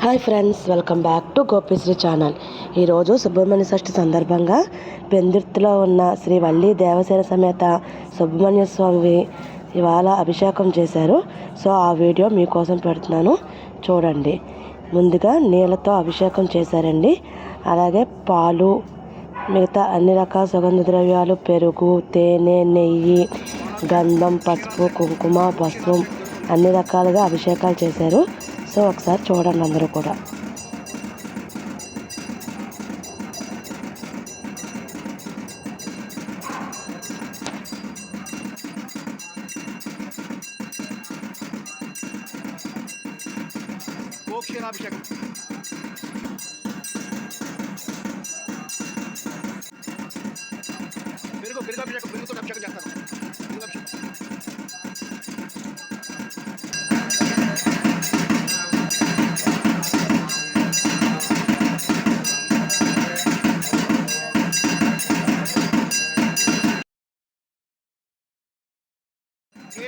Hi friends welcome back to Gopisri channel. ఈరోజు సుబ్రహ్మణ్య షష్ఠి సందర్భంగా పెందుర్తిలో ఉన్న శ్రీ వల్లి దేవసేన సమేత సుబ్రహ్మణ్య స్వామి ఇవాళ అభిషేకం చేశారు. సో ఆ వీడియో మీకోసం పెడుతున్నాను. చూడండి. ముందుగా నీళ్ళతో అభిషేకం చేశారండి. అలాగే పాలు మిగతా అన్ని రకాల సుగంధ ద్రవ్యాలు పెరుగు తేనె నెయ్యి గంధం పసుపు కుంకుమ పసుపు అన్ని రకాలుగా అభిషేకాలు చేశారు. సో ఒకసారి చూడండి అందరూ కూడా గోక్షీరాభిషేకం పెరుగు పెరుగాభిషేకం పెరుగుతో అభిషేకం చేస్తారు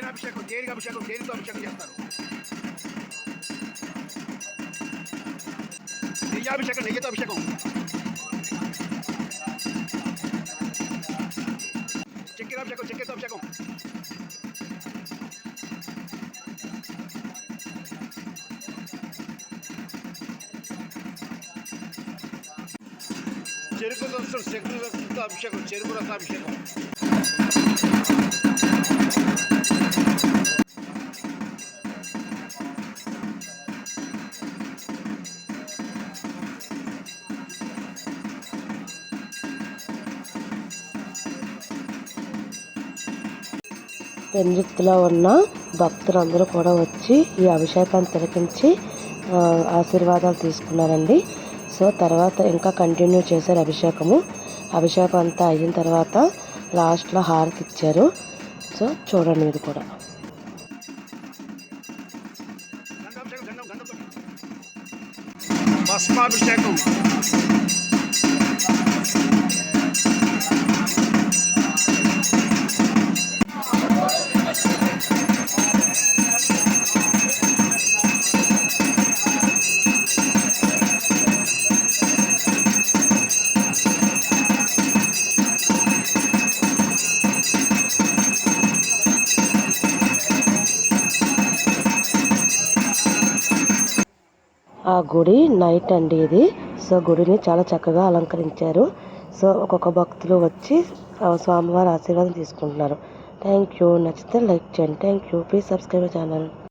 తేనాభిషేకం తేనెకి అభిషేకం తేనెతో అభిషేకం చేస్తారు నెయ్యాభిషేకం నెయ్యితో అభిషేకం చక్కెరాభిషేకం చక్కెరతో అభిషేకం చెరుకు రసం చెరుకు రసంతో అభిషేకం చెరుకు రసాభిషేకం పెందుర్తిలో ఉన్న భక్తులందరూ కూడా వచ్చి ఈ అభిషేకాన్ని తిలకించి ఆశీర్వాదాలు తీసుకున్నారండి. సో తర్వాత ఇంకా కంటిన్యూ చేశారు అభిషేకము. అభిషేకం అంతా అయిన తర్వాత లాస్ట్లో హారతి ఇచ్చారు. సో చూడండి మీరు కూడా. భస్మాభిషేకం. ఆ గుడి నైట్ అండి ఇది. సో గుడిని చాలా చక్కగా అలంకరించారు. సో ఒక్కొక్క భక్తులు వచ్చి ఆ స్వామివారి ఆశీర్వాదం తీసుకుంటున్నారు. థ్యాంక్ యూ నచ్చితే లైక్ చేయండి. Thank you please subscribe channel